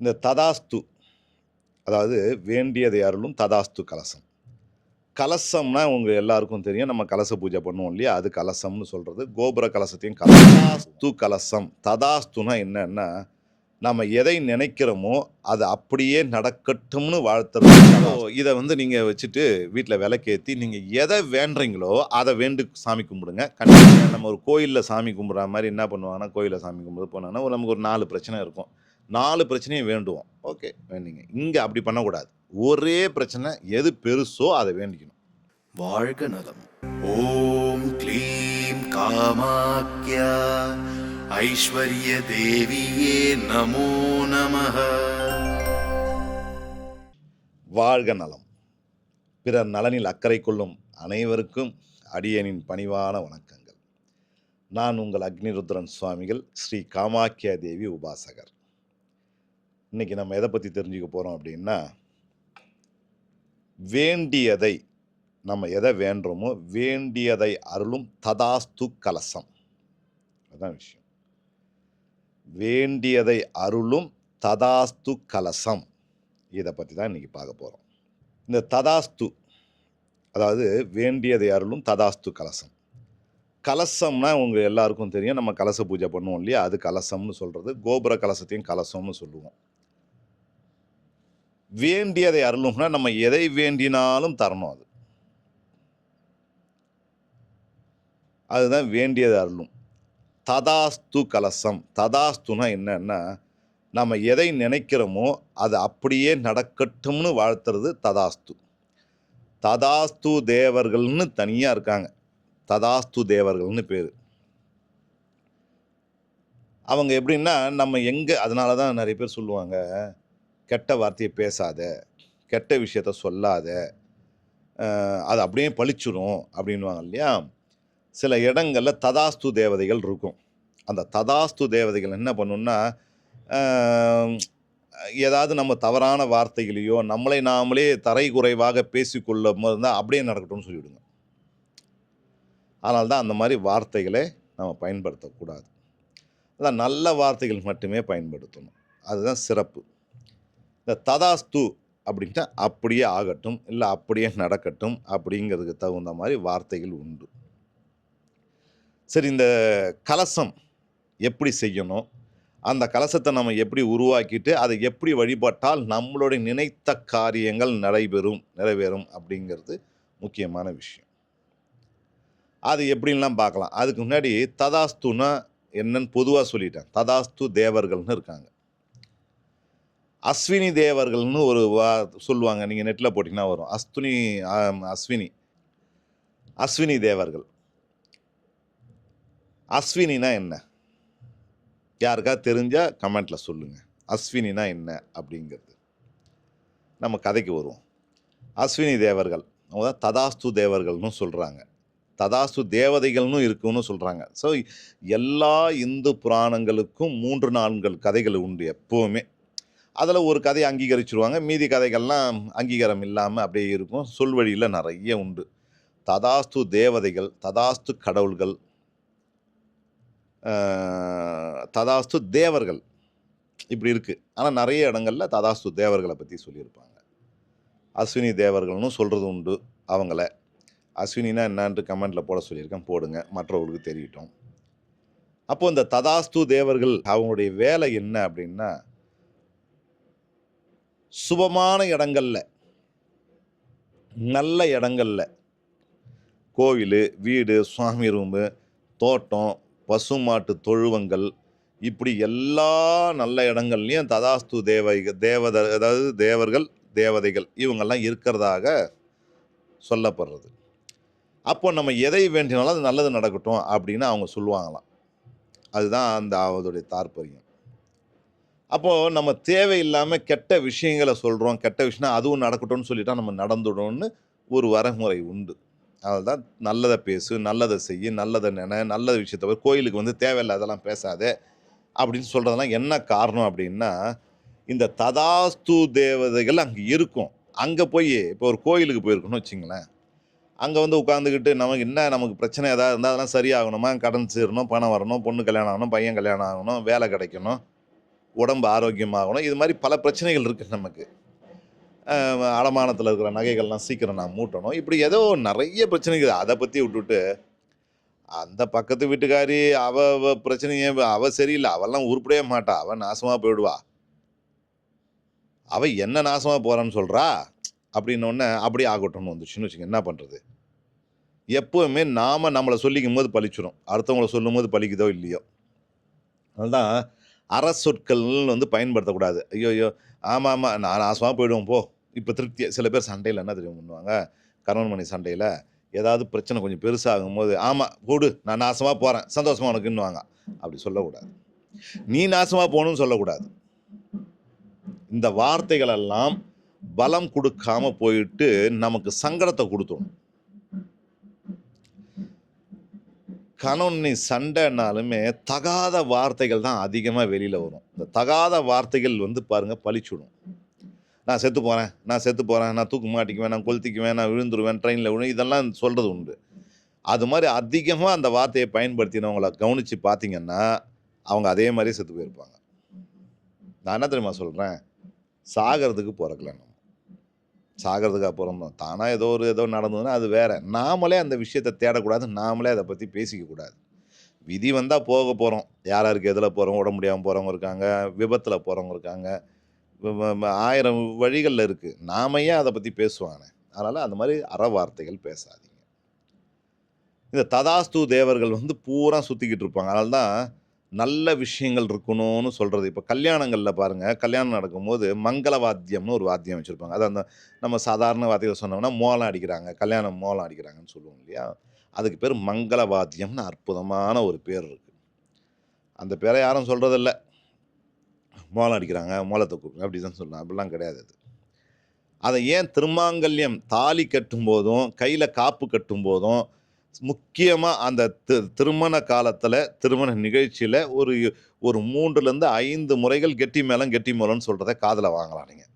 இந்த ததாஸ்து அதாவது வேண்டியதை அருளும் ததாஸ்து கலசம். கலசம்னா உங்கள் எல்லாருக்கும் தெரியும். நம்ம கலச பூஜை பண்ணுவோம் இல்லையா? அது கலசம்னு சொல்கிறது கோபுர கலசத்தையும் கலசாஸ்து கலசம். ததாஸ்துனா என்னன்னா நம்ம எதை நினைக்கிறோமோ அது அப்படியே நடக்கட்டும்னு வாழ்த்துறோம் இதை வந்து நீங்கள் வச்சுட்டு வீட்டில் விளக்கேற்றி நீங்கள் எதை வேண்டுறீங்களோ அதை வேண்டு சாமி கும்பிடுங்க. கண்டிப்பாக நம்ம ஒரு கோயிலில் சாமி கும்பிட்ற மாதிரி என்ன பண்ணுவாங்கன்னா கோயிலில் சாமி கும்பிடு போனாங்கன்னா ஒரு நமக்கு ஒரு நாலு பிரச்சனை இருக்கும். நாலு பிரச்சனையும் வேண்டுவோம். ஓகே வேண்டிங்க. இங்கே அப்படி பண்ணக்கூடாது. ஒரே பிரச்சனை எது பெருசோ அதை வேண்டிக்கணும். வாழ்க நலம். ஓம் க்ளீம் காமாக்யா. ஐஸ்வர்ய தேவியே நமோ நமः வாழ்க நலம். பிறர் நலனில் அக்கறை கொள்ளும் அனைவருக்கும் அடியனின் பணிவான வணக்கங்கள். நான் உங்கள் அக்னிருத்ரன் சுவாமிகள் ஸ்ரீ காமாக்கியா தேவி உபாசகர். இன்றைக்கி நம்ம எதை பற்றி தெரிஞ்சுக்க போகிறோம் அப்படின்னா வேண்டியதை நம்ம எதை வேண்டுறோமோ வேண்டியதை அருளும் ததாஸ்து கலசம். அதுதான் விஷயம். வேண்டியதை அருளும் ததாஸ்து கலசம். இதை பற்றி தான் இன்றைக்கி பார்க்க போகிறோம் இந்த ததாஸ்து அதாவது வேண்டியதை அருளும் ததாஸ்து கலசம். கலசம்னா உங்கள் எல்லாருக்கும் தெரியும். நம்ம கலச பூஜை பண்ணுவோம் இல்லையா? அது கலசம்னு சொல்கிறது கோபுர கலசத்தையும் கலசம்னு சொல்லுவோம். வேண்டியதை அருளும்னா நம்ம எதை வேண்டினாலும் தரணும் அது. அதுதான் வேண்டியது அருளும். ததாஸ்து கலசம். ததாஸ்துனா என்னன்னா நம்ம எதை நினைக்கிறோமோ அது அப்படியே நடக்கட்டும்னு வாழ்த்துறது ததாஸ்து. ததாஸ்து தேவர்கள்னு தனியாக இருக்காங்க. ததாஸ்து தேவர்கள்னு பேர். அவங்க எப்படின்னா நம்ம எங்கே அதனால தான் நிறைய பேர் சொல்லுவாங்க கெட்ட வார்த்தையை பேசாத கெட்ட விஷயத்த சொல்லாத அது அப்படியே பழிச்சிடும் அப்படின்வாங்க இல்லையா? சில இடங்களில் ததாஸ்து தேவதைகள் இருக்கும். அந்த ததாஸ்து தேவதைகள் என்ன பண்ணுன்னா ஏதாவது நம்ம தவறான வார்த்தைகளையோ நம்மளை நாமளே தரை குறைவாக பேசிக்கொள்ள இருந்தால் அப்படியே நடக்கட்டும்னு சொல்லிவிடுங்க. அதனால தான் அந்த மாதிரி வார்த்தைகளை நம்ம பயன்படுத்தக்கூடாது. அதான் நல்ல வார்த்தைகள் மட்டுமே பயன்படுத்தணும். அதுதான் சிறப்பு. இந்த ததாஸ்து அப்படின்ட்டா அப்படியே ஆகட்டும் இல்லை அப்படியே நடக்கட்டும் அப்படிங்கிறதுக்கு தகுந்த மாதிரி வார்த்தைகள் உண்டு. சரி இந்த கலசம் எப்படி செய்யணும்? அந்த கலசத்தை நம்ம எப்படி உருவாக்கிட்டு அதை எப்படி வழிபட்டால் நம்மளுடைய நினைத்த காரியங்கள் நடைபெறும் நிறைவேறும் அப்படிங்கிறது முக்கியமான விஷயம். அது எப்படின்லாம் பார்க்கலாம். அதுக்கு முன்னாடி ததாஸ்துன்னா என்னன்னு பொதுவாக சொல்லிட்டேன். ததாஸ்து தேவர்கள்னு இருக்காங்க. அஸ்வினி தேவர்கள்னு ஒரு வா சொல்லுவாங்க. நீங்கள் நெட்டில் போட்டிங்கன்னா வரும். அஸ்துனி அஸ்வினி. அஸ்வினி தேவர்கள். அஸ்வினினா என்ன? யாருக்கா தெரிஞ்சால் கமெண்ட்டில் சொல்லுங்கள் அஸ்வினினா என்ன அப்படிங்கிறது. நம்ம கதைக்கு வருவோம். அஸ்வினி தேவர்கள். அவங்க தான் ததாஸ்து தேவர்கள்னு சொல்கிறாங்க ததாஸ்து தேவதைகள்னு இருக்குன்னு சொல்கிறாங்க ஸோ எல்லா இந்து புராணங்களுக்கும் மூன்று நான்கு கதைகள் உண்டு எப்போவுமே. அதில் ஒரு கதையை அங்கீகரிச்சிருவாங்க. மீதி கதைகள்லாம் அங்கீகாரம் இல்லாமல் அப்படியே இருக்கும். சொல்வழியில் நிறைய உண்டு. ததாஸ்து தேவதைகள் ததாஸ்து கடவுள்கள் ததாஸ்து தேவர்கள் இப்படி இருக்குது ஆனால் நிறைய இடங்களில் ததாஸ்து தேவர்களை பற்றி சொல்லியிருப்பாங்க. அஸ்வினி தேவர்கள்னு சொல்கிறது உண்டு அவங்கள. அஸ்வினினா என்னான்ட்டு கமெண்ட்டில் போட சொல்லியிருக்கேன். போடுங்க. மற்றவர்களுக்கு தெரியட்டும் அப்போது இந்த ததாஸ்து தேவர்கள் அவங்களுடைய வேலை என்ன அப்படின்னா சுபமான இடங்களில் நல்ல இடங்களில். கோவில் வீடு சுவாமி ரூமு தோட்டம் பசுமாட்டு தொழுவங்கள் இப்படி எல்லா நல்ல இடங்கள்லையும் ததாஸ்து தேவை தேவத அதாவது தேவர்கள் தேவதைகள் இவங்கெல்லாம் இருக்கிறதாக சொல்லப்படுறது. அப்போ நம்ம எதை வேண்டினாலும் அது நல்லது நடக்கட்டும் அப்படின்னு அவங்க சொல்லுவாங்களாம். அதுதான் அந்த அவதுடைய தாற்பயம். அப்போது நம்ம தேவையில்லாமல் கெட்ட விஷயங்களை சொல்கிறோம் கெட்ட விஷயம் அதுவும் நடக்கட்டும்னு சொல்லிட்டா நம்ம நடந்துடும்னு ஒரு வரமுறை உண்டு. அதுதான் நல்லதை பேசு நல்லதை செய்யு நல்லதை நினை நல்ல விஷயத்த கோயிலுக்கு வந்து தேவையில்லாதெல்லாம் பேசாதே அப்படின்னு சொல்கிறதெல்லாம் என்ன காரணம் அப்படின்னா இந்த ததாஸ்து தேவதைகள் அங்கே இருக்கும். அங்கே போய் இப்போ ஒரு கோயிலுக்கு போயிருக்கோன்னு வச்சிங்களேன். அங்கே வந்து உட்காந்துக்கிட்டு நமக்கு என்ன நமக்கு பிரச்சனை ஏதாவது இருந்தால் அதெல்லாம் சரியாகணுமா? கடன் சேரணும் பணம் வரணும் பொண்ணு கல்யாணம் ஆகணும் பையன் கல்யாணம் ஆகணும் வேலை கிடைக்கணும். உடம்பு ஆரோக்கியமாகணும். இது மாதிரி பல பிரச்சனைகள் இருக்குது நமக்கு. அடமானத்தில் இருக்கிற நகைகள்லாம் சீக்கிரம் நான் மூட்டணும். இப்படி ஏதோ நிறைய பிரச்சனைகள். அதை பற்றி விட்டுட்டு அந்த பக்கத்து வீட்டுக்காரி அவ பிரச்சனையே அவ சரியில்லை. அவெல்லாம் உருப்படவே மாட்டா. அவள் நாசமாக போயிடுவா. அவள் என்ன நாசமாக போகிறான்னு சொல்கிறா அப்படின்ன அப்படி ஆகட்டும்னு வந்துச்சுன்னு வச்சுங்க என்ன பண்ணுறது எப்போவுமே நாம் நம்மளை சொல்லிக்கும் போது பழிச்சிடும் அடுத்தவங்கள சொல்லும் போது பழிக்குதோ இல்லையோ. அதுதான் அறச்சொற்கள் வந்து பயன்படுத்தக்கூடாது. ஐயோ ஐயோ ஆமாம் ஆமாம் நான் நாசமாக போயிடுவோம் போ. இப்போ திருப்தி சில பேர் சண்டையில் என்ன தெரியும் பண்ணுவாங்க? கணவன் மணி சண்டையில் ஏதாவது பிரச்சனை கொஞ்சம் பெருசாகும் போது ஆமாம் போடு நான் நாசமாக போகிறேன் சந்தோஷமாக உனக்குன்னுவாங்க. அப்படி சொல்லக்கூடாது. நீ நாசமாக போகணும்னு சொல்லக்கூடாது. இந்த வார்த்தைகளெல்லாம் பலம் கொடுக்காம போயிட்டு நமக்கு சங்கடத்தை கொடுத்துடும் கணவனி சண்டைனாலுமே தகாத வார்த்தைகள் தான் அதிகமாக வெளியில் வரும். இந்த தகாத வார்த்தைகள் வந்து பாருங்கள் பழிச்சுடும். நான் செத்து போகிறேன் நான் செத்து போகிறேன் நான் தூக்கு மாட்டிக்குவேன் நான் கொளுத்திக்குவேன் நான் விழுந்துருவேன் ட்ரெயினில் விழு இதெல்லாம் சொல்கிறது உண்டு. அது மாதிரி அதிகமாக அந்த வார்த்தையை பயன்படுத்தினவங்களை கவனித்து பார்த்தீங்கன்னா அவங்க அதே மாதிரி செத்து போயிருப்பாங்க. நான் என்ன தெரியுமா சொல்கிறேன் சாகிறதுக்கு பிறக்கல நம்ம சாகிறதுக்கு அப்புறம் தான். தானாக ஏதோ ஒரு ஏதோ நடந்ததுன்னா அது வேறு. நாமளே அந்த விஷயத்தை தேடக்கூடாது. நாமளே அதை பற்றி பேசிக்கக்கூடாது. விதி வந்தால் போக போகிறோம் யார் யாருக்கு எதில் போகிறோம் உடம்பு முடியாமல் போகிறவங்க இருக்காங்க விபத்தில் போகிறவங்க இருக்காங்க. ஆயிரம் வழிகளில் இருக்குது நாம ஏன் அதை பற்றி பேசுவானே? அதனால் அந்த மாதிரி அற வார்த்தைகள் பேசாதீங்க. இந்த ததாஸ்து தேவர்கள் வந்து பூரா சுற்றிக்கிட்டு இருப்பாங்க. அதனால தான் நல்ல விஷயங்கள் இருக்கணும்னு சொல்கிறது இப்போ கல்யாணங்களில் பாருங்கள் கல்யாணம் நடக்கும்போது மங்கள வாத்தியம்னு ஒரு வாத்தியம் வச்சுருப்பாங்க. அது அந்த நம்ம சாதாரண வாத்தியம் சொன்னோம்னா மோளம் அடிக்கிறாங்க கல்யாணம் மோளம் அடிக்கிறாங்கன்னு சொல்லுவோம் இல்லையா? அதுக்கு பேர் மங்கள வாத்தியம்னு அற்புதமான ஒரு பேர் இருக்குது அந்த பேரை யாரும் சொல்கிறதில்ல மோளம் அடிக்கிறாங்க மோளத்தை கூப்பிடுங்க அப்படி தான் சொல்லலாம். அப்படிலாம் கிடையாது அது. அதை ஏன் திருமாங்கல்யம் தாலி கட்டும் போதும் கையில் காப்பு கட்டும்போதும் முக்கியமாக அந்த தி திருமண காலத்தில் திருமண நிகழ்ச்சியில் ஒரு ஒரு மூன்றுலேருந்து ஐந்து முறைகள் கெட்டி மேளம் கெட்டி மேளம்னு சொல்கிறத காதில் வாங்கலாம் நீங்கள்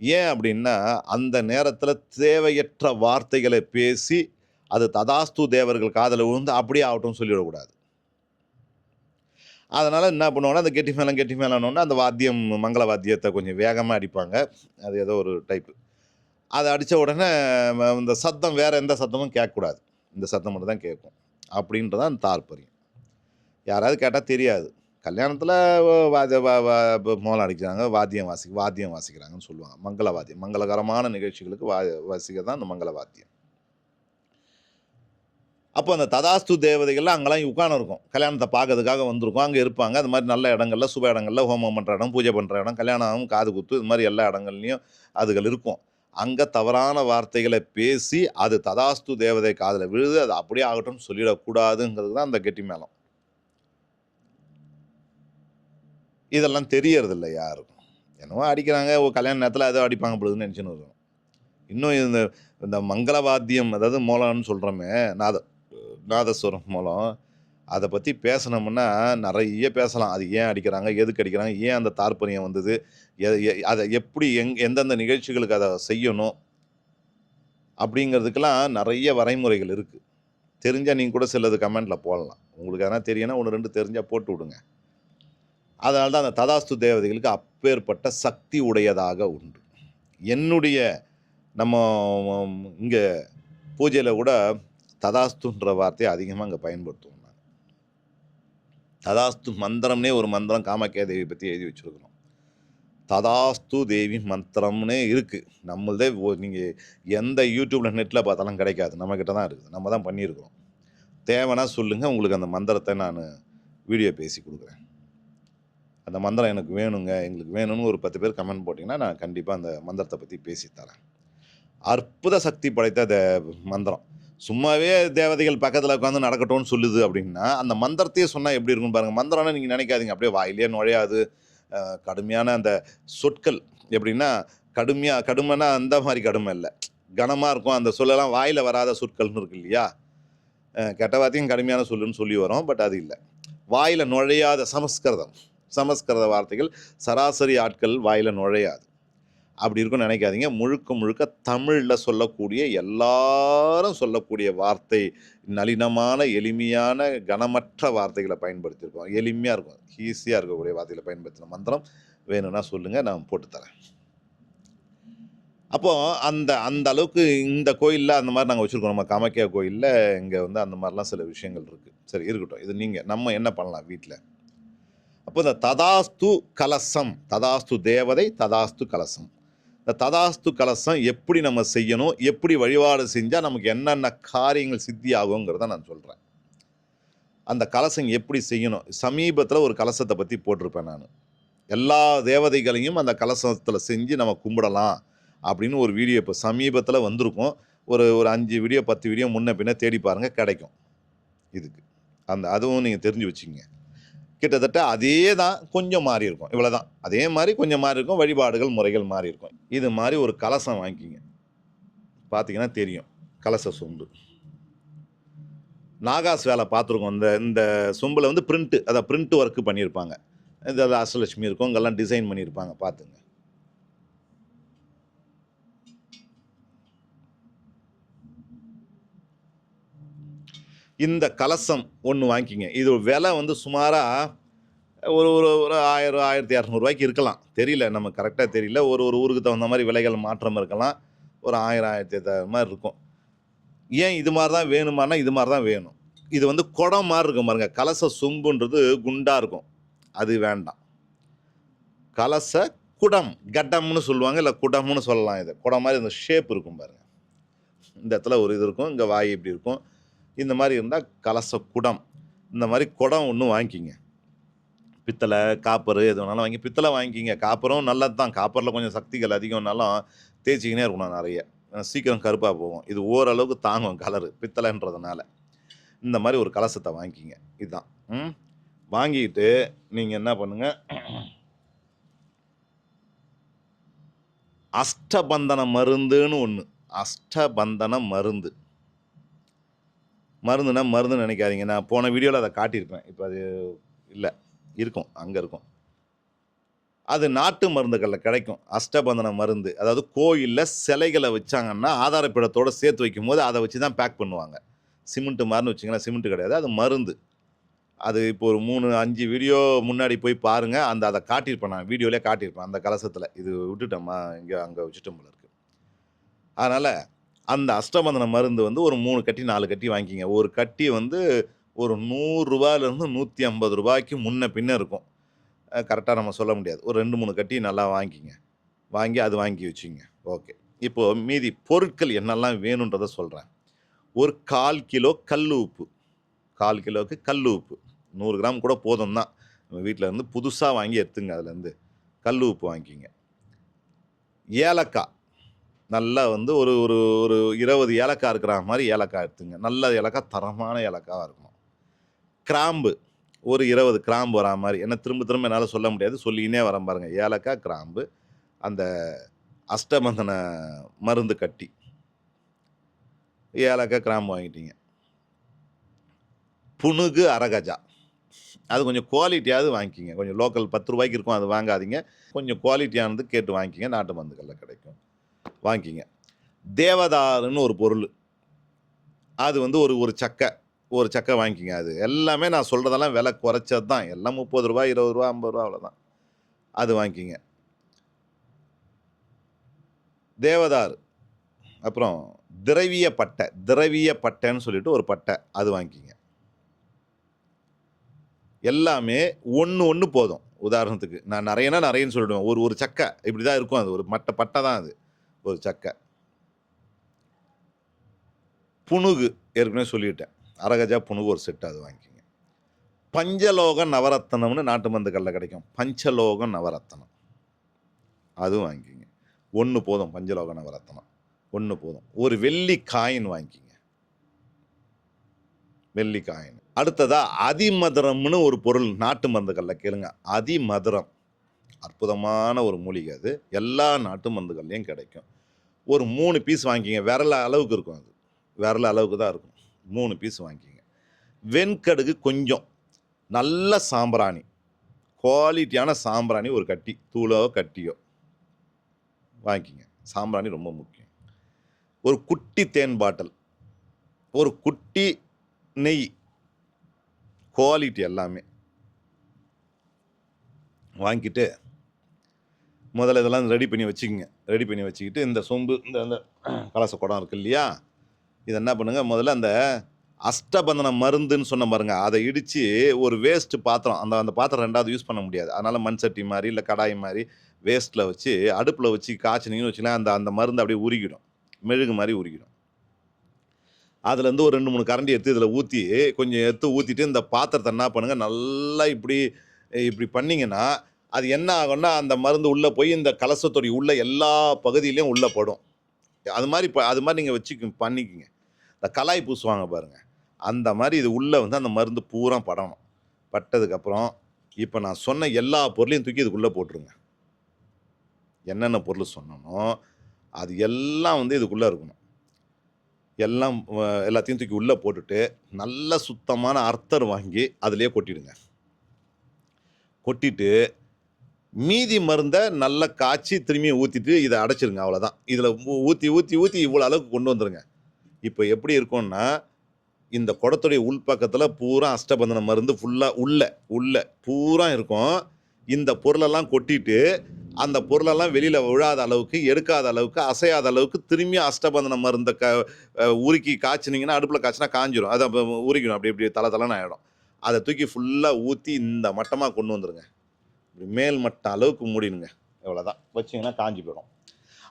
ஏன் அப்படின்னா அந்த நேரத்தில் தேவையற்ற வார்த்தைகளை பேசி அது ததாஸ்து தேவர்கள் காதில் விழுந்து அப்படியே ஆகட்டும் சொல்லிவிடக்கூடாது அதனால் என்ன பண்ணுவாங்கன்னா அந்த கெட்டி மேளம் கெட்டி மேளம்னு அந்த வாத்தியம் மங்கள வாத்தியத்தை கொஞ்சம் வேகமாக அடிப்பாங்க. அது ஏதோ ஒரு டைப்பு அதை அடித்த உடனே இந்த சத்தம் வேறு எந்த சத்தமும் கேட்கக்கூடாது. இந்த சத்தம் மட்டும் தான் கேட்கும். அப்படின்றது தான் தாற்பயம். யாராவது கேட்டால் தெரியாது. கல்யாணத்தில் வாத்திய மோளம் அடிக்கிறாங்க வாத்தியம் வாசி வாத்தியம் வாசிக்கிறாங்கன்னு சொல்லுவாங்க. மங்கள வாத்தியம் மங்களகரமான நிகழ்ச்சிகளுக்கு வா வாசிக்க தான் அந்த மங்கள வாத்தியம். அப்போ அந்த ததாஸ்து தேவதைகள்லாம் அங்கெல்லாம் உட்காந்து இருக்கும். கல்யாணத்தை பார்க்கறதுக்காக வந்திருக்கோம். அங்கே இருப்பாங்க. அது மாதிரி நல்ல இடங்கள்ல சுப இடங்கள்ல ஹோமம் பண்ணுற இடம் பூஜை பண்ணுற இடம் கல்யாணம் காது குத்து இது மாதிரி எல்லா இடங்கள்லையும் அதுகள் இருக்கும். அங்கே தவறான வார்த்தைகளை பேசி அது ததாஸ்து தேவதை காதில் விழுது அது அப்படியே ஆகட்டும்னு சொல்லிடக்கூடாதுங்கிறது தான் அந்த கெட்டி மேளம். இதெல்லாம் தெரியறதில்ல யாருக்கும் என்னவோ அடிக்கிறாங்க ஒரு கல்யாண நேரத்தில் ஏதோ அடிப்பாங்க பொழுதுன்னு நினச்சின்னு வரும் இன்னும் இந்த இந்த மங்கள வாத்தியம் அதாவது மூலம்னு சொல்கிறோமே நாத நாதஸ்வரம் மூலம் அதை பற்றி பேசினோம்னா நிறைய பேசலாம். அது ஏன் அடிக்கிறாங்க? எதுக்கு அடிக்கிறாங்க? ஏன் அந்த தாற்பயம் வந்தது? அதை எப்படி எங் எந்தெந்த நிகழ்ச்சிகளுக்கு அதை செய்யணும்? அப்படிங்கிறதுக்கெல்லாம் நிறைய வரைமுறைகள் இருக்குது தெரிஞ்சால் நீங்கள் கூட சிலது கமெண்டில் போடலாம். உங்களுக்கு எதனா தெரியும்னா ஒன்று ரெண்டு தெரிஞ்சால் போட்டு விடுங்க. அதனால தான் அந்த ததாஸ்து தேவதைகளுக்கு அப்பேற்பட்ட சக்தி உடையதாக உண்டு. என்னுடைய நம்ம இங்கே பூஜையில் கூட ததாஸ்துன்ற வார்த்தையை அதிகமாக அங்கே பயன்படுத்துவோம். ததாஸ்து மந்திரம்னே ஒரு மந்திரம் காமாக்கியா தேவி பற்றி எழுதி வச்சுருக்கணும். ததாஸ்து தேவி மந்திரம்னே இருக்குது நம்மளதே நீங்கள் எந்த யூடியூப்பில் நெட்டில் பார்த்தாலும் கிடைக்காது. நம்மக்கிட்ட தான் இருக்குது. நம்ம தான் பண்ணியிருக்கிறோம். தேவைன்னா சொல்லுங்கள் உங்களுக்கு அந்த மந்திரத்தை நான் வீடியோ பேசி கொடுக்குறேன். அந்த மந்திரம் எனக்கு வேணுங்க எங்களுக்கு வேணும்னு ஒரு பத்து பேர் கமெண்ட் போட்டிங்கன்னா நான் கண்டிப்பாக அந்த மந்திரத்தை பற்றி பேசி தரேன். அற்புத சக்தி படைத்த அந்த மந்திரம். சும்மாவே தேவதைகள் பக்கத்தில் உட்காந்து நடக்கட்டும்னு சொல்லுது அப்படின்னா அந்த மந்திரத்தையே சொன்னால் எப்படி இருக்கும் பாருங்கள் மந்திரம்னா நீங்கள் நினைக்காதீங்க. அப்படியே வாயிலே நுழையாது. கடுமையான அந்த சொற்கள் எப்படின்னா கடுமையாக கடுமைனா அந்த மாதிரி கடுமை இல்லை. கனமாக இருக்கும். அந்த சொல்லலாம் வாயில் வராத சொற்கள்னு இருக்கு இல்லையா? கெட்ட வார்த்தையும் கடுமையான சொல்லுன்னு சொல்லி வரோம். பட் அது இல்லை. வாயில் நுழையாத சமஸ்கிருதம். சமஸ்கிருத வார்த்தைகள் சராசரி ஆட்கள் வாயில் நுழையாது. அப்படி இருக்கும்னு நினைக்காதீங்க. முழுக்க முழுக்க தமிழில் சொல்லக்கூடிய எல்லாரும் சொல்லக்கூடிய வார்த்தை நளினமான எளிமையான கனமற்ற வார்த்தைகளை பயன்படுத்தியிருக்கோம். எளிமையாக இருக்கும். ஈஸியாக இருக்கக்கூடிய வார்த்தைகளை பயன்படுத்தின மந்திரம் வேணும்னா சொல்லுங்கள் நான் போட்டுத்தரேன் அப்போ அந்த அந்த அளவுக்கு இந்த கோயிலில் அந்த மாதிரி நாங்கள் வச்சுருக்கோம். நம்ம காமாக்கியா கோயிலில் இங்கே வந்து அந்த மாதிரிலாம் சில விஷயங்கள் இருக்குது சரி இருக்கட்டும். இது நீங்கள் நம்ம என்ன பண்ணலாம் வீட்டில் அப்போ இந்த ததாஸ்து கலசம் ததாஸ்து தேவதை ததாஸ்து கலசம். ததாஸ்து கலசம் எப்படி நம்ம செய்யணும் எப்படி வழிபாடு செஞ்சால் நமக்கு என்னென்ன காரியங்கள் சித்தி ஆகுங்கிறத நான் சொல்கிறேன் அந்த கலசம் எப்படி செய்யணும்? சமீபத்தில் ஒரு கலசத்தை பற்றி போட்டிருப்பேன் நான். எல்லா தேவதைகளையும் அந்த கலசத்தில் செஞ்சு நம்ம கும்பிடலாம் அப்படின்னு ஒரு வீடியோ இப்போ சமீபத்தில் வந்திருக்கும். ஒரு ஒரு அஞ்சு வீடியோ பத்து வீடியோ முன்ன பின்ன தேடி பாருங்கள் கிடைக்கும். இதுக்கு. அந்த அதுவும் நீங்கள் தெரிஞ்சு வச்சுங்க கிட்டத்தட்ட அதே தான் கொஞ்சம் மாறி இருக்கும். இவ்வளோ தான் அதே மாதிரி கொஞ்சம் மாறி இருக்கும். வழிபாடுகள் முறைகள் மாறி இருக்கும். இது மாதிரி ஒரு கலசம் வாங்கிக்கிங்க. பார்த்தீங்கன்னா தெரியும். கலச சொம்பு. நாகாஸ் வேலை பார்த்துருக்கோம். இந்த இந்த சொம்பில் வந்து பிரிண்ட்டு அதை பிரிண்ட் ஒர்க்கு பண்ணியிருப்பாங்க. இந்த அசலட்சுமி அஷ்டலட்சுமி இருக்கும். இங்கெல்லாம் டிசைன் பண்ணியிருப்பாங்க. பார்த்துங்க இந்த கலசம் ஒன்று வாங்கிக்கிங்க. இது விலை வந்து சுமாராக ஒரு ஒரு ஒரு ஆயிரம் ஆயிரத்தி இரநூறுவாய்க்கு இருக்கலாம். தெரியல நம்ம கரெக்டாக தெரியல. ஒரு ஒரு ஊருக்கு தகுந்த மாதிரி விலைகள் மாற்றம் இருக்கலாம். ஒரு ஆயிரம் ஆயிரத்தி எட்டாயிரம் மாதிரி இருக்கும். ஏன் இது மாதிரி தான் வேணுமானா இது மாதிரி தான் வேணும். இது வந்து குடம் மாதிரி இருக்கும் பாருங்க. கலச சொம்புன்றது குண்டாக இருக்கும். அது வேண்டாம். கலச குடம் கட்டம்னு சொல்லுவாங்க. இல்லை குடம்னு சொல்லலாம் இது. குடம் மாதிரி இந்த ஷேப் இருக்கும் பாருங்கள் இந்த இடத்துல ஒரு இது இருக்கும். இங்கே வாய் இப்படி இருக்கும். இந்த மாதிரி இருந்தால் கலச குடம். இந்த மாதிரி குடம் ஒன்று வாங்கிக்கிங்க. பித்தளை காப்பர் எது வேணாலும் வாங்கி பித்தளை வாங்கிக்கிங்க. காப்பரும் நல்லது தான் காப்பரில் கொஞ்சம் சக்திகள் அதிகம்னாலும் தேய்ச்சிக்கினே இருக்கணும் நிறைய. சீக்கிரம் கருப்பாக போகும். இது ஓரளவுக்கு தாங்கும் கலரு பித்தளைன்றதுனால. இந்த மாதிரி ஒரு கலசத்தை வாங்கிக்கிங்க. இதுதான் ம்? வாங்கிட்டு நீங்கள் என்ன பண்ணுங்கள் அஷ்டபந்தன மருந்துன்னு ஒன்று அஷ்டபந்தன மருந்து. மருந்துனா மருந்துன்னு நினைக்காதீங்க. நான் போன வீடியோவில் அதை காட்டியிருப்பேன். இப்போ அது இல்லை. இருக்கும். அங்கே இருக்கும். அது நாட்டு மருந்துகளில் கிடைக்கும். அஷ்டபந்தன மருந்து. அதாவது கோயிலில் சிலைகளை வச்சாங்கன்னா ஆதாரப்பீடத்தோடு சேர்த்து வைக்கும் போது அதை வச்சு தான் பேக் பண்ணுவாங்க. சிமெண்ட்டு மருந்து வச்சிங்கன்னா சிமெண்ட்டு கிடையாது. அது மருந்து. அது இப்போ ஒரு மூணு அஞ்சு வீடியோ முன்னாடி போய் பாருங்கள் அந்த அதை காட்டியிருப்பேன் நான். வீடியோலேயே காட்டியிருப்பேன். அந்த கலசத்தில். இது விட்டுட்டோம்மா இங்கே அங்கே வச்சுட்டோம் போல இருக்குது அதனால் அந்த அஷ்டபந்தன மருந்து வந்து ஒரு மூணு கட்டி நாலு கட்டி வாங்கிக்கிங்க ஒரு கட்டி வந்து ஒரு நூறுரூவாலேருந்து நூற்றி ஐம்பது ரூபாய்க்கு முன்ன பின்ன இருக்கும். கரெக்டாக நம்ம சொல்ல முடியாது. ஒரு ரெண்டு மூணு கட்டி நல்லா வாங்கிங்க. வாங்கி அது வாங்கி வச்சுங்க. ஓகே. இப்போது மீதி பொருட்கள் என்னெல்லாம் வேணுன்றதை சொல்கிறேன் ஒரு கால் கிலோ கல் உப்பு. கால் கிலோவுக்கு கல் உப்பு. நூறு கிராம் கூட போதும் தான் நம்ம வீட்டில் இருந்து புதுசாக வாங்கி எடுத்துங்க அதுலேருந்து கல் உப்பு வாங்கிக்கிங்க ஏலக்காய். நல்லா வந்து ஒரு ஒரு ஒரு இருபது ஏலக்காய் இருக்கிற மாதிரி ஏலக்காய் எடுத்துங்க. நல்ல ஏலக்காய் தரமான ஏலக்காவாக இருக்கணும். கிராம்பு ஒரு இருபது கிராம்பு வரா மாதிரி. என்ன திரும்ப திரும்ப என்னால் சொல்ல முடியாது. சொல்லினே வரேன் பாருங்கள் ஏலக்காய் கிராம்பு அந்த அஷ்டபந்தன மருந்து கட்டி. ஏலக்காய் கிராம்பு வாங்கிட்டீங்க. புனுகு அரகஜா. அது கொஞ்சம் குவாலிட்டியாவது வாங்கிக்கிங்க. கொஞ்சம் லோக்கல் பத்து ரூபாய்க்கு இருக்கும் அது வாங்காதீங்க. கொஞ்சம் குவாலிட்டியானது கேட்டு வாங்கிக்கிங்க. நாட்டு மருந்துகளில் கிடைக்கும். வாங்கிக்கிங்க தேவதாருன்னு ஒரு பொருள். அது வந்து ஒரு ஒரு சக்கை. ஒரு சக்கை வாங்கிக்கிங்க அது. எல்லாமே நான் சொல்கிறதெல்லாம் விலை குறைச்சது தான். எல்லாம் முப்பது ரூபா இருபது ரூபா ஐம்பது ரூபா அவ்வளோதான் அது வாங்கிக்கிங்க தேவதார். அப்புறம் திரவிய பட்டை. திரவிய பட்டைன்னு சொல்லிட்டு ஒரு பட்டை. அது வாங்கிக்கிங்க எல்லாமே ஒன்று ஒன்று போதும். உதாரணத்துக்கு நான் நிறையனா நிறையன்னு சொல்லிடுவேன். ஒரு ஒரு சக்கை. இப்படி தான் இருக்கும் அது. ஒரு மட்டை பட்டை தான் அது. ஒரு சக்கை. புணுகு ஏற்கனவே சொல்லிட்டேன். அரகஜா புணுகு ஒரு செட்டு அது வாங்கிக்கிங்க. பஞ்சலோக நவரத்தனம்னு நாட்டு மருந்துகளில் கிடைக்கும். பஞ்சலோக நவரத்தனம். அதுவும் வாங்கிக்கிங்க. ஒன்று போதும் பஞ்சலோக நவரத்தனம். ஒன்று போதும். ஒரு வெள்ளி காயின் வாங்கிக்கிங்க. வெள்ளி காயின். அடுத்ததாக அதிமதுரம்னு ஒரு பொருள் நாட்டு மருந்துகளில் கேளுங்க. அதிமதுரம். அற்புதமான ஒரு மூலிகை அது. எல்லா நாட்டு மருந்துகள்லையும் கிடைக்கும். ஒரு மூணு பீஸ் வாங்கிக்கிங்க. விரல அளவுக்கு இருக்கும் அது. விரல அளவுக்கு தான் இருக்கும். மூணு பீஸ் வாங்கிக்கிங்க. வெண்கடுகு கொஞ்சம். நல்ல சாம்பிராணி. குவாலிட்டியான சாம்பிராணி ஒரு கட்டி. தூளோ கட்டியோ. வாங்கிக்கிங்க. சாம்பிராணி ரொம்ப முக்கியம். ஒரு குட்டி தேன் பாட்டில். ஒரு குட்டி நெய். குவாலிட்டி எல்லாமே. வாங்கிட்டு முதல்ல இதெல்லாம் ரெடி பண்ணி வச்சுக்கோங்க. ரெடி பண்ணி வச்சுக்கிட்டு இந்த சொம்பு இந்த இந்த கலச குடம் இருக்கு இல்லையா? இதை என்ன பண்ணுங்கள் முதல்ல அந்த அஷ்டபந்தன மருந்துன்னு சொன்ன பாருங்க. அதை இடித்து ஒரு வேஸ்ட்டு பாத்திரம் அந்த அந்த பாத்திரம் ரெண்டாவது யூஸ் பண்ண முடியாது. அதனால் மண் சட்டி மாதிரி இல்லை கடாய் மாதிரி வேஸ்ட்டில் வச்சு அடுப்பில் வச்சு காய்ச்சினீங்கன்னு வச்சுக்கலாம் அந்த அந்த மருந்து அப்படியே உருகிடும். மெழுகு மாதிரி உருகிடும். அதுலேருந்து ஒரு ரெண்டு மூணு கரண்டி எடுத்து இதில் ஊற்றி கொஞ்சம் எடுத்து ஊற்றிட்டு இந்த பாத்திரத்தை என்ன பண்ணுங்கள் நல்லா இப்படி இப்படி பண்ணிங்கன்னா அது என்ன ஆகும்னா அந்த மருந்து உள்ளே போய் இந்த கலசத்துடைய உள்ள எல்லா பகுதியிலையும் உள்ளே படும். அது மாதிரி இப்போ அது மாதிரி நீங்கள் வச்சு பண்ணிக்கோங்க. இந்த கலாய் பூசுவாங்க பாருங்கள் அந்த மாதிரி இது உள்ளே வந்து அந்த மருந்து பூரா படணும். பட்டதுக்கப்புறம் இப்போ நான் சொன்ன எல்லா பொருளையும் தூக்கி இதுக்குள்ளே போட்டுருங்க. என்னென்ன பொருள் சொன்னனோ அது எல்லாம் வந்து இதுக்குள்ளே இருக்கணும். எல்லாம் எல்லாத்தையும் தூக்கி உள்ளே போட்டுட்டு நல்ல சுத்தமான அர்த்தர் வாங்கி அதிலே கொட்டிடுங்க. கொட்டிட்டு மீதி மருந்தை நல்லா காய்ச்சி திரும்பி ஊற்றிட்டு இதை அடைச்சிருங்க அவ்வளோதான் இதில் ஊற்றி ஊற்றி ஊற்றி இவ்வளோ அளவுக்கு கொண்டு வந்துருங்க. இப்போ எப்படி இருக்கும்னா இந்த குடத்துடைய உள்பக்கத்தில் பூரா அஷ்டபந்தன மருந்து ஃபுல்லாக உள்ள உள்ள பூரா இருக்கும். இந்த பொருளெல்லாம் கொட்டிட்டு அந்த பொருளெல்லாம் வெளியில் விழாத அளவுக்கு எடுக்காத அளவுக்கு அசையாத அளவுக்கு திரும்பி அஷ்டபந்தன மருந்தை க உருக்கி காய்ச்சினீங்கன்னா அடுப்பில் காய்ச்சினா காஞ்சிரும். அதை உரிக்கணும். அப்படி இப்படி தலை தலைன்னு ஆகிடும் அதை தூக்கி ஃபுல்லாக ஊற்றி இந்த மட்டமாக கொண்டு வந்துருங்க. மேல் மட்ட அளவுக்கு மூடிடுங்க. இவ்வளோதான் வச்சிங்கன்னா காஞ்சி போயிடும்.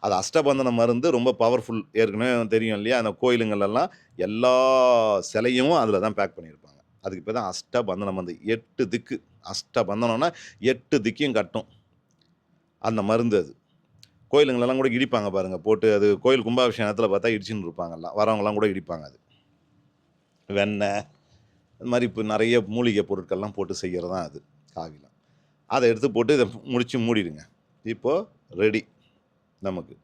அது அஷ்டபந்தன மருந்து ரொம்ப பவர்ஃபுல் ஏற்கனவே தெரியும் இல்லையா? அந்த கோயிலுங்களெல்லாம் எல்லா சிலையும் அதில் தான் பேக் பண்ணியிருப்பாங்க. அதுக்கு பேர் தான் அஷ்டபந்தன மருந்து. எட்டு திக்கு. அஷ்டபந்தனம்னா எட்டு திக்கையும் கட்டும். அந்த மருந்து அது. கோயிலுங்களெல்லாம் கூட இடிப்பாங்க பாருங்கள் போட்டு அது கோயில் கும்பாபிஷேக நேரத்தில் பார்த்தா இடிச்சுன்னு இருப்பாங்கல்லாம் வரவங்களாம் கூட இடிப்பாங்க அது. வெண்ணெய் இந்த மாதிரி இப்போ நிறைய மூலிகை பொருட்கள்லாம் போட்டு செய்கிறது தான் அது. காவிலம் அதை எடுத்து போட்டு இதை முடித்து மூடிடுங்க. இப்போது ரெடி நமக்கு.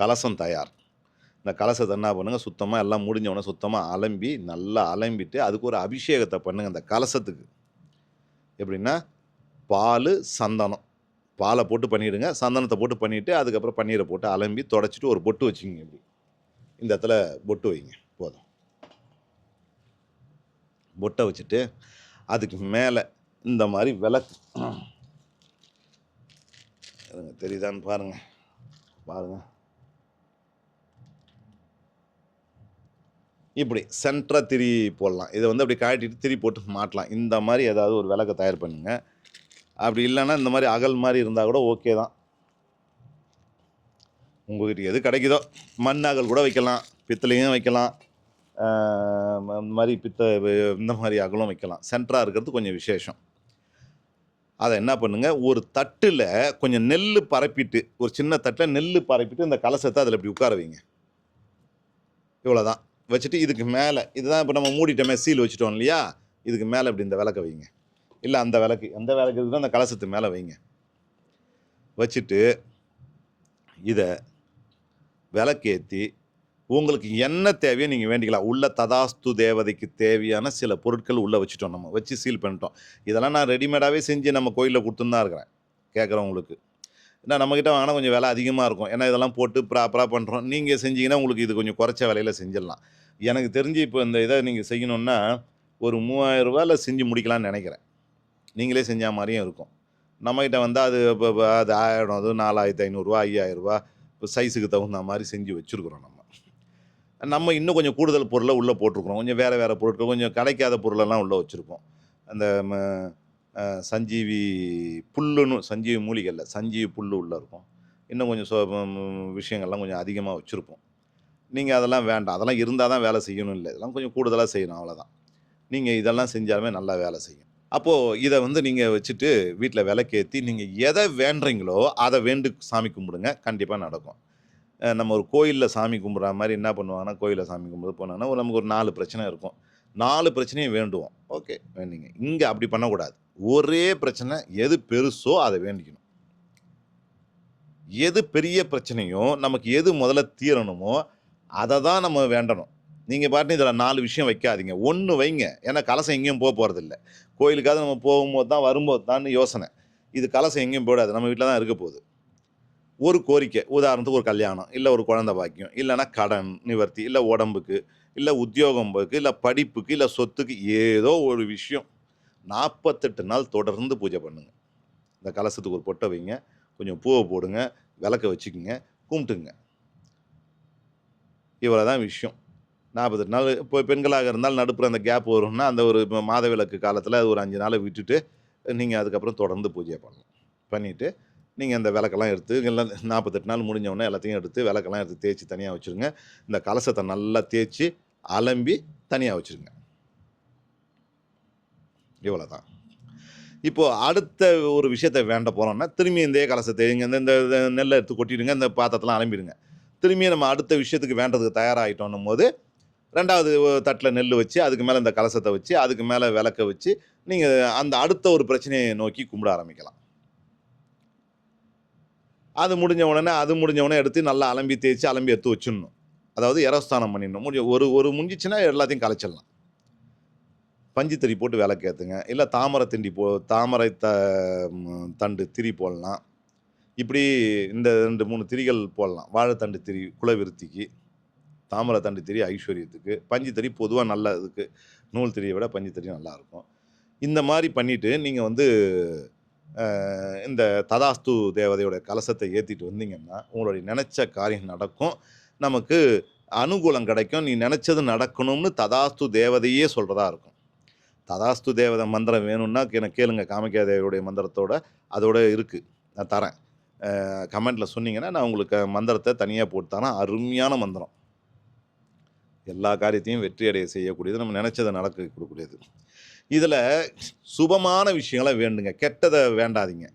கலசம் தயார். இந்த கலசத்தை என்ன பண்ணுங்கள் சுத்தமாக எல்லாம் முடிஞ்சவொடனே சுத்தமாக அலம்பி நல்லா அலம்பிட்டு அதுக்கு ஒரு அபிஷேகத்தை பண்ணுங்கள் அந்த கலசத்துக்கு. எப்படின்னா பால் சந்தனம். பாலை போட்டு பண்ணிவிடுங்க சந்தனத்தை போட்டு பண்ணிவிட்டு அதுக்கப்புறம் பன்னீரை போட்டு அலம்பி தொடச்சிட்டு ஒரு பொட்டு வச்சுங்க இப்படி. இந்த இடத்துல பொட்டு வைங்க. போதும். பொட்டை வச்சுட்டு அதுக்கு மேலே இந்த மாதிரி விளக்கு. தெரியுதான்னு பாருங்க. பாருங்க. இப்படி சென்ட்ராக திரி போடலாம். இதை வந்து அப்படி காட்டிட்டு திரி போட்டு மாட்டலாம். இந்த மாதிரி ஏதாவது ஒரு விளக்கை தயார் பண்ணுங்க. அப்படி இல்லைன்னா இந்த மாதிரி அகல் மாதிரி இருந்தால் கூட ஓகே தான். உங்ககிட்ட எது கிடைக்குதோ மண் அகல் கூட வைக்கலாம். பித்தளையும் வைக்கலாம். இந்த மாதிரி பித்த இந்த மாதிரி அகலும் வைக்கலாம். சென்டராக இருக்கிறது கொஞ்சம் விசேஷம். அதை என்ன பண்ணுங்கள் ஒரு தட்டில் கொஞ்சம் நெல் பரப்பிட்டு ஒரு சின்ன தட்டில் நெல் பரப்பிட்டு இந்த கலசத்தை அதில் இப்படி உட்கார வைங்க. இவ்வளோதான் வச்சுட்டு இதுக்கு மேலே இதுதான் இப்போ நம்ம மூடிட்டோமே சீல் வச்சுட்டோம் இல்லையா? இதுக்கு மேலே இப்படி இந்த விளக்க வைங்க. இல்லை அந்த விளக்கு எந்த விளக்கு இருக்குதோ அந்த கலசத்து மேலே வைங்க. வச்சுட்டு இதை விளக்கேற்றி உங்களுக்கு என்ன தேவையோ நீங்கள் வேண்டிக்கலாம். உள்ள ததாஸ்து தேவதைக்கு தேவையான சில பொருட்கள் உள்ளே வச்சுட்டோம் நம்ம வச்சு சீல் பண்ணிட்டோம். இதெல்லாம் நான் ரெடிமேடாகவே செஞ்சு நம்ம கோயிலில் கொடுத்துன்னு தான் இருக்கிறேன் கேட்குறவங்களுக்கு. ஏன்னா நம்மக்கிட்ட வாங்கினா கொஞ்சம் விலை அதிகமாக இருக்கும். ஏன்னா இதெல்லாம் போட்டு ப்ராப்பராக பண்ணுறோம் நீங்கள் செஞ்சீங்கன்னா உங்களுக்கு இது கொஞ்சம் குறைச்ச விலையில் செஞ்சிடலாம். எனக்கு தெரிஞ்சு இப்போ இந்த இதை நீங்கள் செய்யணுன்னா ஒரு மூவாயிரரூபாயில் செஞ்சு முடிக்கலாம்னு நினைக்கிறேன். நீங்களே செஞ்ச மாதிரியும் இருக்கும். நம்மக்கிட்ட வந்தால் அது இப்போ அது ஆயிரம் அது நாலாயிரத்தி ஐநூறுரூவா ஐயாயிரரூபா இப்போ சைஸுக்கு தகுந்த மாதிரி செஞ்சு வச்சுருக்குறோம் நம்ம. நம்ம இன்னும் கொஞ்சம் கூடுதல் பொருளை உள்ளே போட்டிருக்கிறோம். கொஞ்சம் வேறு வேறு பொருட்கள் கொஞ்சம் கிடைக்காத பொருளெல்லாம் உள்ளே வச்சுருக்கோம். அந்த ம, சஞ்சீவி புல்லுன்னு சஞ்சீவி மூலிகையில் சஞ்சீவி புல் உள்ளே இருக்கும். இன்னும் கொஞ்சம் சொ விஷயங்கள்லாம் கொஞ்சம் அதிகமாக வச்சுருப்போம். நீங்கள் அதெல்லாம் வேண்டாம். அதெல்லாம் இருந்தால் தான் வேலை செய்யணும் இல்லை. இதெல்லாம் கொஞ்சம் கூடுதலாக செய்யணும் அவ்வளோதான் நீங்கள் இதெல்லாம் செஞ்சாலுமே நல்லா வேலை செய்யும். அப்போது இதை வந்து நீங்கள் வச்சுட்டு வீட்டில் விளக்கேற்றி நீங்கள் எதை வேண்டுறீங்களோ அதை வேண்டு சாமி கும்பிடுங்க. கண்டிப்பாக நடக்கும். நம்ம ஒரு கோயிலில் சாமி கும்பிட்ற மாதிரி என்ன பண்ணுவாங்கன்னா கோயிலில் சாமி கும்பிட்டு போனாங்கன்னா நமக்கு ஒரு நாலு பிரச்சனை இருக்கும். நாலு பிரச்சனையும் வேண்டுவோம். ஓகே வேண்டிங்க. இங்கே அப்படி பண்ணக்கூடாது. ஒரே பிரச்சனை எது பெருசோ அதை வேண்டிக்கணும். எது பெரிய பிரச்சனையோ நமக்கு எது முதல்ல தீரணுமோ அதை தான் நம்ம வேண்டணும். நீங்கள் பாட்டு இதில் நாலு விஷயம் வைக்காதீங்க. ஒன்று வைங்க. ஏன்னா கலசம் எங்கேயும் போக போகிறதில்ல கோயிலுக்காவது நம்ம போகும்போது தான் வரும்போது தான் யோசனை. இது கலசம் எங்கேயும் போடாது நம்ம வீட்டில் தான் இருக்க போகுது. ஒரு கோரிக்கை உதாரணத்துக்கு ஒரு கல்யாணம் இல்லை ஒரு குழந்த பாக்கியம் இல்லைன்னா கடன் நிவர்த்தி இல்லை உடம்புக்கு இல்லை உத்தியோகம்புக்கு இல்லை படிப்புக்கு இல்லை சொத்துக்கு ஏதோ ஒரு விஷயம். நாற்பத்தெட்டு நாள் தொடர்ந்து பூஜை பண்ணுங்க. இந்த கலசத்துக்கு ஒரு பொட்டை வைங்க கொஞ்சம் பூவை போடுங்க விளக்க வச்சுக்கோங்க கும்பிட்டுங்க. இவ்வளோ தான் விஷயம். நாற்பத்தெட்டு நாள் இப்போ பெண்களாக இருந்தால் நடுப்புற அந்த கேப் வரும்னா அந்த ஒரு மாத விளக்கு காலத்தில் அது ஒரு அஞ்சு நாளை விட்டுட்டு நீங்கள் அதுக்கப்புறம் தொடர்ந்து பூஜையை பண்ணலாம் பண்ணிவிட்டு நீங்கள் அந்த விளக்கெல்லாம் எடுத்து எல்லாம் நாற்பத்தெட்டு நாள் முடிஞ்சவொடனே எல்லாத்தையும் எடுத்து விளக்கெல்லாம் எடுத்து தேய்ச்சி தனியாக வச்சுருங்க. இந்த கலசத்தை நல்லா தேய்ச்சி அலம்பி தனியாக வச்சுருங்க. இவ்வளோ தான் இப்போது அடுத்த ஒரு விஷயத்தை வேண்ட போகிறோம்னா திரும்பி இந்த கலசத்தை இங்கே இந்த இந்த நெல்லை எடுத்து கொட்டிடுங்க இந்த பாத்திரத்தெல்லாம் அலம்பிடுங்க. திரும்பி நம்ம அடுத்த விஷயத்துக்கு வேண்டதுக்கு தயாராகிட்டோன்னும் போது ரெண்டாவது தட்டில் நெல் வச்சு அதுக்கு மேலே இந்த கலசத்தை வச்சு அதுக்கு மேலே விளக்க வச்சு நீங்கள் அந்த அடுத்த ஒரு பிரச்சனையை நோக்கி கும்பிட ஆரம்பிக்கலாம். அது முடிஞ்ச உடனே அது முடிஞ்ச உடனே எடுத்து நல்லா அலம்பி தேய்ச்சி அலம்பி எடுத்து வச்சிடணும். அதாவது இரஸ்தானம் பண்ணிடணும். முடிஞ்ச ஒரு ஒரு முடிஞ்சிச்சுன்னா எல்லாத்தையும் கலைச்சிடலாம். பஞ்சுத்தறி போட்டு விளக்கேற்றுங்க இல்லை தாமரை திண்டி போ தாமரை த தண்டு திரி போடலாம். இப்படி இந்த ரெண்டு மூணு திரிகள் போடலாம். வாழைத்தண்டு திரி குலவிருத்திக்கு தாமரை தண்டு திரி ஐஸ்வர்யத்துக்கு. பஞ்சுத்தறி பொதுவாக நல்ல இதுக்கு நூல் திரியை விட பஞ்சுத்தறி நல்லாயிருக்கும் இந்த மாதிரி பண்ணிவிட்டு நீங்கள் வந்து இந்த ததாஸ்து தேவதையோட கலசத்தை ஏற்றிட்டு வந்தீங்கன்னா உங்களுடைய நினச்ச காரியம் நடக்கும். நமக்கு அனுகூலம் கிடைக்கும். நீ நினச்சது நடக்கணும்னு ததாஸ்து தேவதையே சொல்கிறதா இருக்கும். ததாஸ்து தேவதை மந்திரம் வேணும்னா எனக்கு கேளுங்க காமிக்கா தேவியுடைய மந்திரத்தோட அதோட இருக்குது நான் தரேன். கமெண்ட்டில் சொன்னீங்கன்னா நான் உங்களுக்கு மந்திரத்தை தனியாக போட்டு தரேன். அருமையான மந்திரம். எல்லா காரியத்தையும் வெற்றி அடைய செய்யக்கூடியது. நம்ம நினச்சதை நடக்க கொடுக்கக்கூடியது இதில் சுபமான விஷயங்களை வேண்டுங்க. கெட்டதை வேண்டாதீங்க.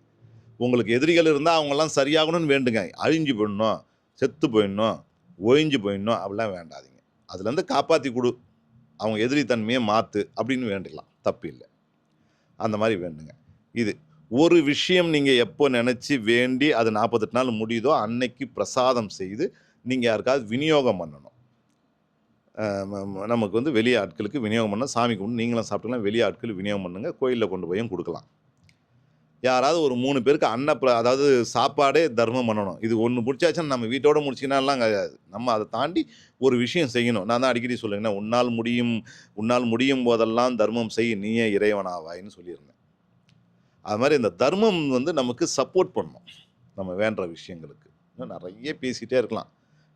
உங்களுக்கு எதிரிகள் இருந்தால் அவங்கெல்லாம் சரியாகணும்னு வேண்டுங்க. அழிஞ்சு போயிடணும் செத்து போயிடணும் ஒழிஞ்சு போயிடணும் அப்படிலாம் வேண்டாதீங்க. அதுலேருந்து காப்பாற்றி கொடு. அவங்க எதிரி தன்மையை மாற்று அப்படின்னு வேண்டிக்கலாம் தப்பு இல்லை. அந்த மாதிரி வேண்டுங்க. இது ஒரு விஷயம் நீங்கள் எப்போ நினச்சி வேண்டி அது நாற்பத்தெட்டு நாள் முடியுதோ அன்னைக்கு பிரசாதம் செய்து நீங்கள் யாருக்காவது விநியோகம் பண்ணணும். நமக்கு வந்து வெளி ஆட்களுக்கு விநியோகம் பண்ண சாமி கொண்டு நீங்களும் சாப்பிட்டுக்கலாம். வெளியே ஆட்கள் விநியோகம் பண்ணுங்கள் கோயிலில் கொண்டு போயும் கொடுக்கலாம். யாராவது ஒரு மூணு பேருக்கு அன்ன அதாவது சாப்பாடே தர்மம் பண்ணணும். இது ஒன்று முடிச்சாச்சுன்னா நம்ம வீட்டோட முடிச்சினாலாம் கிடையாது நம்ம அதை தாண்டி ஒரு விஷயம் செய்யணும். நான் தான் அடிக்கடி சொல்லுங்கன்னா உன்னால் முடியும் உன்னால் முடியும் போதெல்லாம் தர்மம் செய் நீயே இறைவனாவாயின்னு சொல்லியிருந்தேன். அது மாதிரி இந்த தர்மம் வந்து நமக்கு சப்போர்ட் பண்ணும். நம்ம வேண்ட விஷயங்களுக்கு. இன்னும் நிறைய பேசிகிட்டே இருக்கலாம்.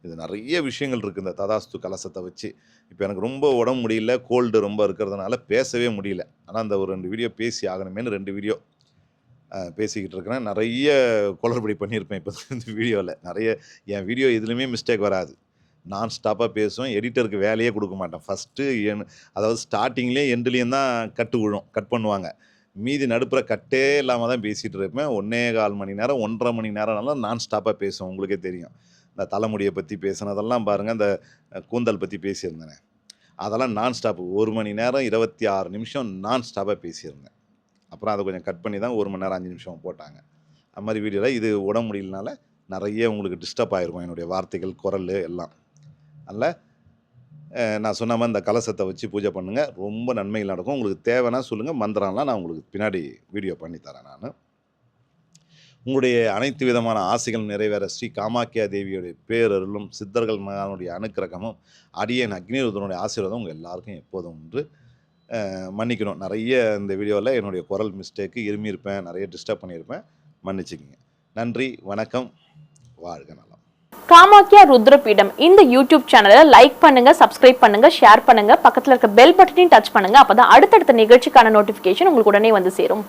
இது நிறைய விஷயங்கள் இருக்குது இந்த ததாஸ்து கலசத்தை வச்சு. இப்போ எனக்கு ரொம்ப உடம்பு முடியல கோல்டு ரொம்ப இருக்கிறதுனால பேசவே முடியல. ஆனால் அந்த ஒரு ரெண்டு வீடியோ பேசி ஆகணுமேனு ரெண்டு வீடியோ பேசிக்கிட்டு இருக்கிறேன். நிறைய குளறுபடி பண்ணியிருப்பேன் இப்போ இந்த வீடியோவில் நிறைய என் வீடியோ எதுலேயுமே மிஸ்டேக் வராது. நான் ஸ்டாப்பாக பேசுவேன். எடிட்டருக்கு வேலையே கொடுக்க மாட்டேன். ஃபஸ்ட்டு என் அதாவது ஸ்டார்டிங்லேயே எண்டுலேயும் தான் கட்டு விழும் கட் பண்ணுவாங்க. மீதி நடுப்புற கட்டே இல்லாமல் தான் பேசிகிட்டு இருப்பேன். ஒன்றே கால் மணி நேரம் ஒன்றரை மணி நேரம்னாலும் நான் ஸ்டாப்பாக பேசுவேன். உங்களுக்கே தெரியும். இந்த தலைமுடியை பற்றி பேசுனதெல்லாம் பாருங்கள் இந்த கூந்தல் பற்றி பேசியிருந்தேனே. அதெல்லாம் நான் ஸ்டாப் ஒரு மணி நேரம் இருபத்தி ஆறு நிமிஷம் நான் ஸ்டாப்பாக பேசியிருந்தேன். அப்புறம் அதை கொஞ்சம் கட் பண்ணி தான் ஒரு மணி நேரம் அஞ்சு நிமிஷம் போட்டாங்க. அது மாதிரி வீடியோவில் இது உடம்பு முடியலனால நிறைய உங்களுக்கு டிஸ்டர்ப் ஆகிருக்கும் என்னுடைய வார்த்தைகள் குரல் எல்லாம். அதனால் நான் சொன்ன மாதிரி இந்த கலசத்தை வச்சு பூஜை பண்ணுங்கள் ரொம்ப நன்மைகள் நடக்கும். உங்களுக்கு தேவைன்னா சொல்லுங்கள் மந்திரம்லாம் நான் உங்களுக்கு பின்னாடி வீடியோ பண்ணி தரேன் நான். உங்களுடைய அனைத்து விதமான ஆசைகள் நிறைவேற ஸ்ரீ காமாக்கியா தேவியுடைய பேரருளும் சித்தர்கள் மகானுடைய அனுக்கிரகமும் அடியன் அக்னிருதனுடைய ஆசீர்வாதம் உங்கள் எல்லாருக்கும் எப்போதும் உண்டு. மன்னிக்கணும். நிறைய இந்த வீடியோவில் என்னுடைய குரல் மிஸ்டேக்கு இருமியிருப்பேன் நிறைய டிஸ்டர்ப் பண்ணியிருப்பேன் மன்னிச்சுக்கிங்க. நன்றி வணக்கம் வாழ்க நலம். காமாக்கியா ருத்ரபீடம். இந்த யூடியூப் சேனலை லைக் பண்ணுங்க சப்ஸ்கிரைப் பண்ணுங்க ஷேர் பண்ணுங்க. பக்கத்தில் இருக்க பெல் பட்டனையும் டச் பண்ணுங்க. அப்பதான் அடுத்தடுத்த நிகழ்ச்சிக்கான நோட்டிபிகேஷன் உங்களுக்கு உடனே வந்து சேரும்.